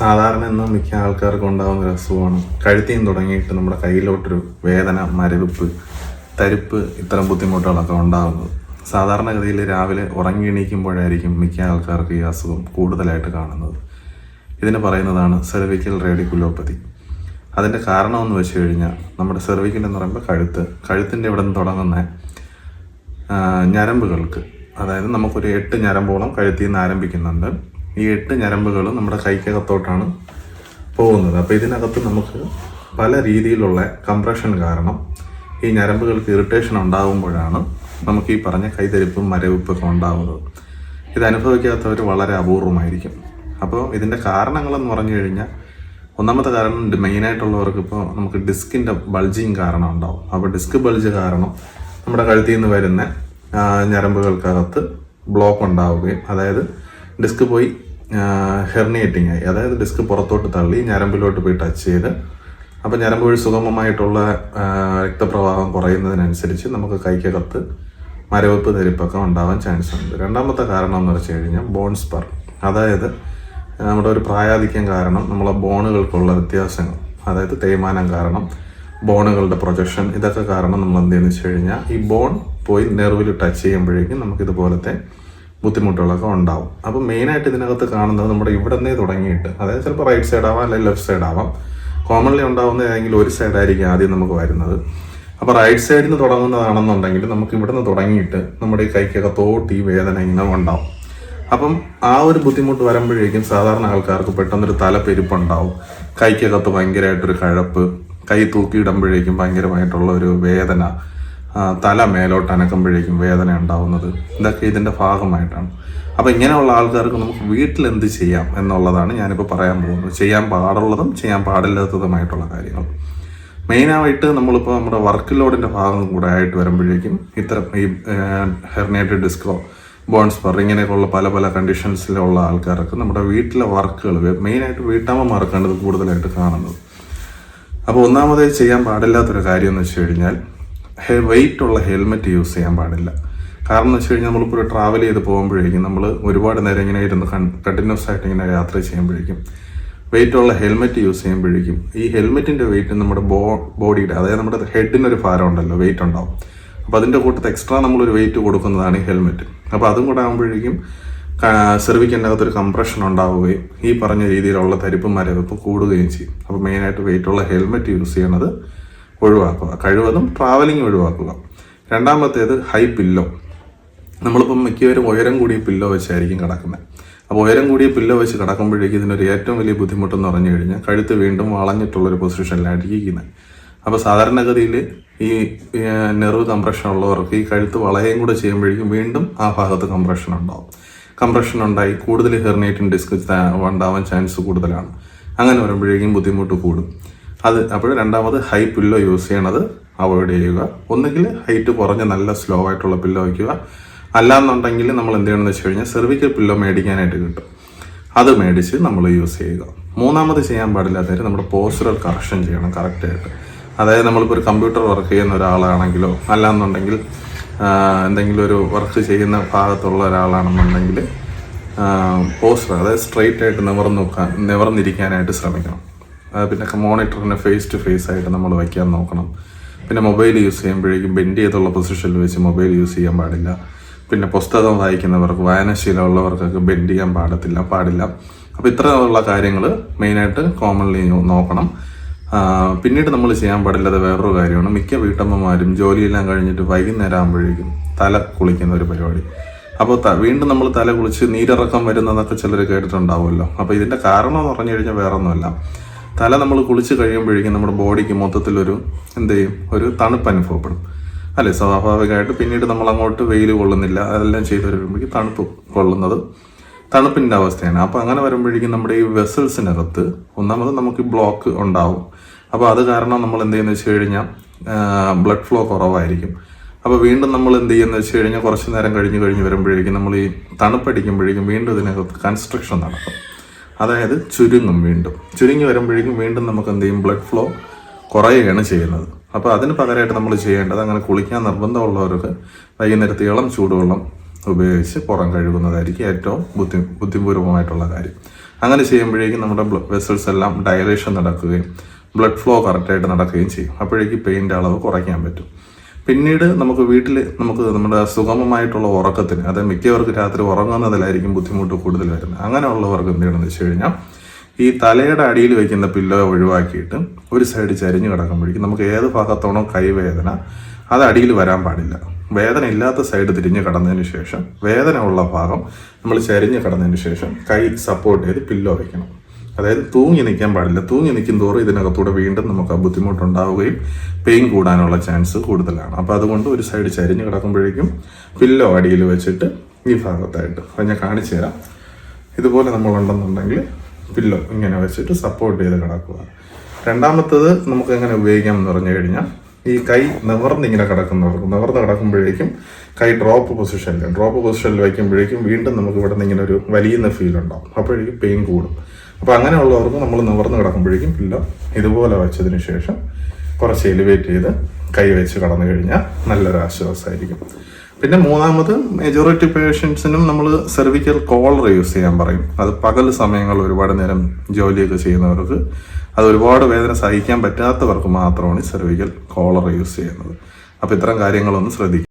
സാധാരണ ഇന്ന് മിക്ക ആൾക്കാർക്കും ഉണ്ടാകുന്ന ഒരു അസുഖമാണ്. തുടങ്ങിയിട്ട് നമ്മുടെ കയ്യിലോട്ടൊരു വേദന മരവിപ്പ് തരിപ്പ് ഇത്തരം ബുദ്ധിമുട്ടുകളൊക്കെ ഉണ്ടാകുന്നത് സാധാരണഗതിയിൽ രാവിലെ ഉറങ്ങി എണീക്കുമ്പോഴായിരിക്കും മിക്ക ആൾക്കാർക്ക് ഈ അസുഖം കൂടുതലായിട്ട് കാണുന്നത്. ഇതിന് പറയുന്നതാണ് സെർവിക്കൽ റേഡിക്കുലോപ്പതി. അതിന്റെ കാരണമെന്ന് വെച്ച് കഴിഞ്ഞാൽ നമ്മുടെ സെർവിക്കൽ എന്ന് പറയുമ്പോൾ കഴുത്ത്. കഴുത്തിന്റെ ഇവിടെ നിന്ന് തുടങ്ങുന്ന ഞരമ്പുകൾക്ക്. അതായത് നമുക്കൊരു എട്ട് ഞരമ്പോളം കഴുത്തിൽ നിന്ന് ആരംഭിക്കുന്നുണ്ട്. ഈ എട്ട് ഞരമ്പുകൾ നമ്മുടെ കൈക്കകത്തോട്ടാണ് പോകുന്നത്. അപ്പോൾ ഇതിനകത്ത് നമുക്ക് പല രീതിയിലുള്ള കംപ്രഷൻ കാരണം ഈ ഞരമ്പുകൾക്ക് ഇറിറ്റേഷൻ ഉണ്ടാകുമ്പോഴാണ് നമുക്ക് ഈ പറഞ്ഞ കൈതരിപ്പും മരവിപ്പൊക്കെ ഉണ്ടാകുന്നത് ഇത് അനുഭവിക്കാത്തവർ വളരെ അപൂർവമായിരിക്കും. അപ്പോൾ ഇതിന്റെ കാരണങ്ങളെന്ന് പറഞ്ഞു കഴിഞ്ഞാൽ ഒന്നാമത്തെ കാരണം മെയിനായിട്ടുള്ളവർക്ക് ഇപ്പോൾ നമുക്ക് ഡിസ്കിന്റെ ബൾജിങ് കാരണം ഉണ്ടാവും. അപ്പോൾ ഡിസ്ക് ബൾജ് കാരണം നമ്മുടെ കഴുത്തിൽ നിന്ന് വരുന്ന ഞരമ്പുകൾക്കകത്ത് ബ്ലോക്ക് ഉണ്ടാവുകയും അതായത് ഡിസ്ക് പോയി ഹെർണിയേറ്റിംഗ് ആയി അതായത് ഡിസ്ക് പുറത്തോട്ട് തള്ളി ഞരമ്പിലോട്ട് പോയി ടച്ച് ചെയ്ത് അപ്പോൾ ഞരമ്പ് വഴി സുഗമമായിട്ടുള്ള രക്തപ്രവാഹം കുറയുന്നതിനനുസരിച്ച് നമുക്ക് കൈക്കകത്ത് മരവെപ്പ് ധരിപ്പൊക്കെ ഉണ്ടാവാൻ ചാൻസ് ഉണ്ട്. രണ്ടാമത്തെ കാരണം എന്ന് വെച്ച് കഴിഞ്ഞാൽ ബോൺ സ്പർ അതായത് നമ്മുടെ ഒരു പ്രായാധിക്യം കാരണം നമ്മളെ ബോണുകൾക്കുള്ള വ്യത്യാസങ്ങൾ. അതായത് തേയ്മാനം കാരണം ബോണുകളുടെ പ്രൊജക്ഷൻ ഇതൊക്കെ കാരണം നമ്മൾ എന്ത് ചെയ്യുന്നു വെച്ച് കഴിഞ്ഞാൽ ഈ ബോൺ പോയി നെർവിൽ ടച്ച് ചെയ്യുമ്പോഴേക്കും നമുക്ക് ഇതുപോലത്തെ ബുദ്ധിമുട്ടുകളൊക്കെ ഉണ്ടാവും. അപ്പം മെയിനായിട്ട് ഇതിനകത്ത് കാണുന്നത് നമ്മുടെ ഇവിടെ നിന്നേ തുടങ്ങിയിട്ട്. അതായത് ചിലപ്പോൾ റൈറ്റ് സൈഡ് ആവാം അല്ലെങ്കിൽ ലെഫ്റ്റ് സൈഡ് ആവാം. കോമൺലി ഉണ്ടാവുന്ന ഏതെങ്കിലും ഒരു സൈഡായിരിക്കും ആദ്യം നമുക്ക് വരുന്നത്. അപ്പോൾ റൈറ്റ് സൈഡിൽ നിന്ന് തുടങ്ങുന്നതാണെന്നുണ്ടെങ്കിൽ നമുക്ക് ഇവിടെ നിന്ന് തുടങ്ങിയിട്ട് നമ്മുടെ ഈ കൈക്കൊക്കെ തോട്ടി വേദന ഇങ്ങനെ ഉണ്ടാവും. അപ്പം ആ ഒരു ബുദ്ധിമുട്ട് വരുമ്പോഴേക്കും സാധാരണ ആൾക്കാർക്ക് പെട്ടെന്നൊരു തലപ്പെരുപ്പുണ്ടാവും. കൈക്കകത്ത് ഭയങ്കരമായിട്ടൊരു കഴപ്പ് കൈ തൂക്കിയിടുമ്പോഴേക്കും ഭയങ്കരമായിട്ടുള്ള ഒരു വേദന തല മേലോട്ട് അനക്കുമ്പോഴേക്കും വേദന ഉണ്ടാവുന്നത്. ഇതൊക്കെ ഇതിന്റെ ഭാഗമായിട്ടാണ്. അപ്പോൾ ഇങ്ങനെയുള്ള ആൾക്കാർക്ക് നമുക്ക് വീട്ടിൽ എന്ത് ചെയ്യാം എന്നുള്ളതാണ് ഞാനിപ്പോൾ പറയാൻ പോകുന്നത്. ചെയ്യാൻ പാടുള്ളതും ചെയ്യാൻ പാടില്ലാത്തതുമായിട്ടുള്ള കാര്യങ്ങൾ. മെയിനായിട്ട് നമ്മളിപ്പോൾ നമ്മുടെ വർക്ക് ലോഡിന്റെ ഭാഗം കൂടെ ആയിട്ട് വരുമ്പോഴേക്കും ഇത്തരം ഈ ഹെർണേറ്റഡ് ഡിസ്കോ ബോൺസ് സ്പർ ഇങ്ങനെയൊക്കെയുള്ള പല പല കണ്ടീഷൻസിലുള്ള ആൾക്കാർക്ക് നമ്മുടെ വീട്ടിലെ വർക്കുകൾ മെയിനായിട്ട് വീട്ടമ്മമാർക്കാണ് ഇത് കൂടുതലായിട്ട് കാണുന്നത്. അപ്പോൾ ഒന്നാമതായി ചെയ്യാൻ പാടില്ലാത്തൊരു കാര്യം എന്ന് വെച്ച് കഴിഞ്ഞാൽ വെയിറ്റ് ഉള്ള ഹെൽമെറ്റ് യൂസ് ചെയ്യാൻ പാടില്ല. കാരണം എന്ന് വെച്ച് കഴിഞ്ഞാൽ നമ്മളിപ്പോൾ ഒരു ട്രാവൽ ചെയ്ത് പോകുമ്പോഴേക്കും നമ്മൾ ഒരുപാട് നേരം ഇങ്ങനെ ഇരുന്ന് കണ്ടിന്യൂസ് ആയിട്ട് ഇങ്ങനെ യാത്ര ചെയ്യുമ്പോഴേക്കും വെയിറ്റ് ഉള്ള ഹെൽമെറ്റ് യൂസ് ചെയ്യുമ്പോഴേക്കും ഈ ഹെൽമെറ്റിന്റെ വെയിറ്റ് നമ്മുടെ ബോ ബോഡിയുടെ അതായത് നമ്മുടെ ഹെഡിനൊരു ഭാരം ഉണ്ടല്ലോ വെയിറ്റ് ഉണ്ടാവും. അപ്പോൾ അതിന്റെ കൂട്ടത്തിൽ എക്സ്ട്രാ നമ്മളൊരു വെയിറ്റ് കൊടുക്കുന്നതാണ് ഈ ഹെൽമെറ്റ് അപ്പോൾ അതും കൂടെ ആകുമ്പോഴേക്കും സെർവിക്കിന്റെ അകത്തൊരു കംപ്രഷൻ ഉണ്ടാവുകയും ഈ പറഞ്ഞ രീതിയിലുള്ള തരിപ്പും മരവിപ്പ് കൂടുകയും ചെയ്യും. അപ്പോൾ മെയിനായിട്ട് വെയിറ്റുള്ള ഹെൽമെറ്റ് യൂസ് ചെയ്യണത് ഒഴിവാക്കുക. കഴിവതും ട്രാവലിംഗ് ഒഴിവാക്കുക. രണ്ടാമത്തേത് ഹൈ പില്ലോ നമ്മളിപ്പം മിക്കവരും ഉയരം കൂടിയ പില്ലോ വെച്ചായിരിക്കും കിടക്കുന്നത്. അപ്പോൾ ഉയരം കൂടിയ പില്ലോ വെച്ച് കിടക്കുമ്പോഴേക്കും ഇതിനൊരു ഏറ്റവും വലിയ ബുദ്ധിമുട്ടെന്ന് പറഞ്ഞു കഴിഞ്ഞാൽ കഴുത്ത് വീണ്ടും വളഞ്ഞിട്ടുള്ളൊരു പൊസിഷനിലായിരിക്കും ഇരിക്കുന്നത് അപ്പോൾ സാധാരണഗതിയിൽ ഈ നെർവ് കംപ്രഷൻ ഉള്ളവർക്ക് ഈ കഴുത്ത് വളയും കൂടെ ചെയ്യുമ്പോഴേക്കും വീണ്ടും ആ ഭാഗത്ത് കംപ്രഷൻ ഉണ്ടാവും. കംപ്രഷൻ ഉണ്ടായി കൂടുതൽ ഹെർണേറ്റിൻ ഡിസ്ക് ഉണ്ടാവാൻ ചാൻസ് കൂടുതലാണ്. അങ്ങനെ വരുമ്പോഴേക്കും ബുദ്ധിമുട്ട് കൂടും. അത് അപ്പോൾ രണ്ടാമത് ഹൈ പില്ലോ യൂസ് ചെയ്യണത് അവോയ്ഡ് ചെയ്യുക. ഒന്നുകിൽ ഹൈറ്റ് കുറഞ്ഞ നല്ല സ്ലോ ആയിട്ടുള്ള പില്ലോ വയ്ക്കുക. അല്ലാന്നുണ്ടെങ്കിൽ നമ്മൾ എന്ത് ചെയ്യണമെന്ന് വെച്ച് കഴിഞ്ഞാൽ സെർവിക്കൽ പില്ലോ മേടിക്കാനായിട്ട് കിട്ടും. അത് മേടിച്ച് നമ്മൾ യൂസ് ചെയ്യുക. മൂന്നാമത് ചെയ്യാൻ പാടില്ലാത്തവർ നമ്മുടെ പോസ്റ്ററൽ കറക്ഷൻ ചെയ്യണം കറക്റ്റായിട്ട് അതായത് നമ്മളിപ്പോൾ ഒരു കമ്പ്യൂട്ടർ വർക്ക് ചെയ്യുന്ന ഒരാളാണെങ്കിലോ അല്ലാന്നുണ്ടെങ്കിൽ എന്തെങ്കിലും ഒരു വർക്ക് ചെയ്യുന്ന ഭാഗത്തുള്ള ഒരാളാണെന്നുണ്ടെങ്കിൽ പോസ്റ്റർ അതായത് സ്ട്രെയിറ്റ് ആയിട്ട് നിവർന്ന് നിവർന്നിരിക്കാനായിട്ട് ശ്രമിക്കണം. പിന്നെ മോണിറ്ററിനെ ഫേസ് ടു ഫേസ് ആയിട്ട് നമ്മൾ വയ്ക്കാൻ നോക്കണം. പിന്നെ മൊബൈൽ യൂസ് ചെയ്യുമ്പോഴേക്കും ബെൻഡ് ചെയ്തുള്ള പൊസിഷനിൽ വെച്ച് മൊബൈൽ യൂസ് ചെയ്യാൻ പാടില്ല. പിന്നെ പുസ്തകം വായിക്കുന്നവർക്ക് വായനശീലമുള്ളവർക്കൊക്കെ ബെൻഡ് ചെയ്യാൻ പാടത്തില്ല പാടില്ല. അപ്പോൾ ഇത്രയുള്ള കാര്യങ്ങൾ മെയിനായിട്ട് കോമൺലി നോക്കണം. പിന്നീട് നമ്മൾ ചെയ്യാൻ പാടില്ലാത്ത വേറൊരു കാര്യമാണ് മിക്ക വീട്ടമ്മമാരും ജോലിയെല്ലാം കഴിഞ്ഞിട്ട് വൈകുന്നേരം ആകുമ്പോഴേക്കും തല കുളിക്കുന്ന ഒരു പരിപാടി. അപ്പോൾ വീണ്ടും നമ്മൾ തല കുളിച്ച് നീരിറക്കം വരുന്നതൊക്കെ ചിലർ കേട്ടിട്ടുണ്ടാവുമല്ലോ. അപ്പോൾ ഇതിന്റെ കാരണം എന്ന് പറഞ്ഞു കഴിഞ്ഞാൽ വേറെ ഒന്നുമല്ല തല നമ്മൾ കുളിച്ച് കഴിയുമ്പോഴേക്കും നമ്മുടെ ബോഡിക്ക് മൊത്തത്തിലൊരു എന്ത് ചെയ്യും? ഒരു തണുപ്പ് അനുഭവപ്പെടും. അല്ലേ? സ്വാഭാവികമായിട്ട് പിന്നീട് നമ്മൾ അങ്ങോട്ട് വെയിൽ കൊള്ളുന്നില്ല. അതെല്ലാം ചെയ്ത് വരുമ്പോഴേക്കും തണുപ്പ് കൊള്ളുന്നത് തണുപ്പിന്റെ അവസ്ഥയാണ്. അപ്പോൾ അങ്ങനെ വരുമ്പോഴേക്കും നമ്മുടെ ഈ വെസൽസിനകത്ത് ഒന്നാമത് നമുക്ക് ബ്ലോക്ക് ഉണ്ടാവും. അപ്പോൾ അത് കാരണം നമ്മൾ എന്ത് ചെയ്യുന്നത് വെച്ച് കഴിഞ്ഞാൽ ബ്ലഡ് ഫ്ലോ കുറവായിരിക്കും. അപ്പോൾ വീണ്ടും നമ്മൾ എന്ത് ചെയ്യുന്നത് വെച്ച് കഴിഞ്ഞാൽ കുറച്ച് നേരം കഴിഞ്ഞ് കഴിഞ്ഞ് വരുമ്പോഴേക്കും നമ്മൾ ഈ തണുപ്പടിക്കുമ്പോഴേക്കും വീണ്ടും ഇതിനകത്ത് കൺസ്ട്രക്ഷൻ നടക്കും. അതായത് ചുരുങ്ങും വീണ്ടും. ചുരുങ്ങി വരുമ്പോഴേക്കും വീണ്ടും നമുക്ക് എന്ത് ചെയ്യും? ബ്ലഡ് ഫ്ലോ കുറയുകയാണ് ചെയ്യുന്നത്. അപ്പോൾ അതിന് പകരമായിട്ട് നമ്മൾ ചെയ്യേണ്ടത് അങ്ങനെ കുളിക്കാൻ നിർബന്ധമുള്ളവർക്ക് വൈകുന്നേരത്തെ ഇളം ചൂടുവെള്ളം ഉപയോഗിച്ച് പുറം കഴുകുന്നതായിരിക്കും ഏറ്റവും ബുദ്ധി ബുദ്ധിപൂർവമായിട്ടുള്ള കാര്യം. അങ്ങനെ ചെയ്യുമ്പോഴേക്കും നമ്മുടെ ബ്ലഡ് വെസൽസ് എല്ലാം ഡയലേഷൻ നടക്കുകയും ബ്ലഡ് ഫ്ലോ കറക്റ്റായിട്ട് നടക്കുകയും ചെയ്യും. അപ്പോഴേക്കും പെയിന്റെ അളവ് കുറയ്ക്കാൻ പറ്റും. പിന്നീട് നമുക്ക് വീട്ടിൽ നമുക്ക് നമ്മുടെ സുഗമമായിട്ടുള്ള ഉറക്കത്തിന് അതായത് മിക്കവർക്ക് രാത്രി ഉറങ്ങുന്നതിലായിരിക്കും ബുദ്ധിമുട്ട് കൂടുതൽ വരുന്നത്. അങ്ങനെയുള്ളവർക്ക് എന്ത് ചെയ്യണമെന്ന് വെച്ച് കഴിഞ്ഞാൽ ഈ തലയുടെ അടിയിൽ വയ്ക്കുന്ന പില്ലോ ഒഴിവാക്കിയിട്ട് ഒരു സൈഡ് ചരിഞ്ഞ് കിടക്കുമ്പോഴേക്കും നമുക്ക് ഏത് ഭാഗത്തോണോ കൈവേദന അത് അടിയിൽ വരാൻ പാടില്ല. വേദന ഇല്ലാത്ത സൈഡ് തിരിഞ്ഞ് കിടന്നതിന് ശേഷം വേദന ഉള്ള ഭാഗം നമ്മൾ ചരിഞ്ഞ് കിടന്നതിന് ശേഷം കൈ സപ്പോർട്ട് ചെയ്ത് പില്ലോ വയ്ക്കണം അതായത് തൂങ്ങി നിൽക്കാൻ പാടില്ല. തൂങ്ങി നിൽക്കും തോറും ഇതിനകത്തൂടെ വീണ്ടും നമുക്ക് ബുദ്ധിമുട്ടുണ്ടാവുകയും പെയിൻ കൂടാനുള്ള ചാൻസ് കൂടുതലാണ്. അപ്പോൾ അതുകൊണ്ട് ഒരു സൈഡ് ചരിഞ്ഞ് കിടക്കുമ്പോഴേക്കും പില്ലോ അടിയിൽ വെച്ചിട്ട് ഈ ഭാഗത്തായിട്ട് അത് ഞാൻ കാണിച്ചു തരാം. ഇതുപോലെ നമ്മളുണ്ടെന്നുണ്ടെങ്കിൽ പില്ലോ ഇങ്ങനെ വെച്ചിട്ട് സപ്പോർട്ട് ചെയ്ത് കിടക്കുക. രണ്ടാമത്തത് നമുക്ക് എങ്ങനെ ഉപയോഗിക്കാം എന്ന് പറഞ്ഞു കഴിഞ്ഞാൽ ഈ കൈ നിവർന്നിങ്ങനെ കിടക്കുന്നവർക്ക് നിവർന്ന് കിടക്കുമ്പോഴേക്കും കൈ ഡ്രോപ്പ് പൊസിഷനിൽ ഡ്രോപ്പ് പൊസിഷനിൽ വയ്ക്കുമ്പോഴേക്കും വീണ്ടും നമുക്ക് ഇവിടെ നിന്ന് ഇങ്ങനെ ഒരു വലിയുന്ന ഫീൽ ഉണ്ടാവും. അപ്പോഴേക്കും പെയിൻ കൂടും. അപ്പോൾ അങ്ങനെയുള്ളവർക്ക് നമ്മൾ നിവർന്ന് കിടക്കുമ്പോഴേക്കും പില്ലോ ഇതുപോലെ വെച്ചതിന് ശേഷം കുറച്ച് എലിവേറ്റ് ചെയ്ത് കൈവച്ച് കടന്നു കഴിഞ്ഞാൽ നല്ലൊരു ആശ്വാസമായിരിക്കും. പിന്നെ മൂന്നാമത് മെജോറിറ്റി പേഷ്യൻസിനും നമ്മൾ സെർവിക്കൽ കോളർ യൂസ് ചെയ്യാൻ പറയും. അത് പകൽ സമയങ്ങളിൽ ഒരുപാട് നേരം ജോലിയൊക്കെ ചെയ്യുന്നവർക്ക് അത് ഒരുപാട് വേദന സഹിക്കാൻ പറ്റാത്തവർക്ക് മാത്രമാണ് സെർവിക്കൽ കോളർ യൂസ് ചെയ്യുന്നത്. അപ്പോൾ ഇത്തരം കാര്യങ്ങളൊന്ന് ശ്രദ്ധിക്കുക.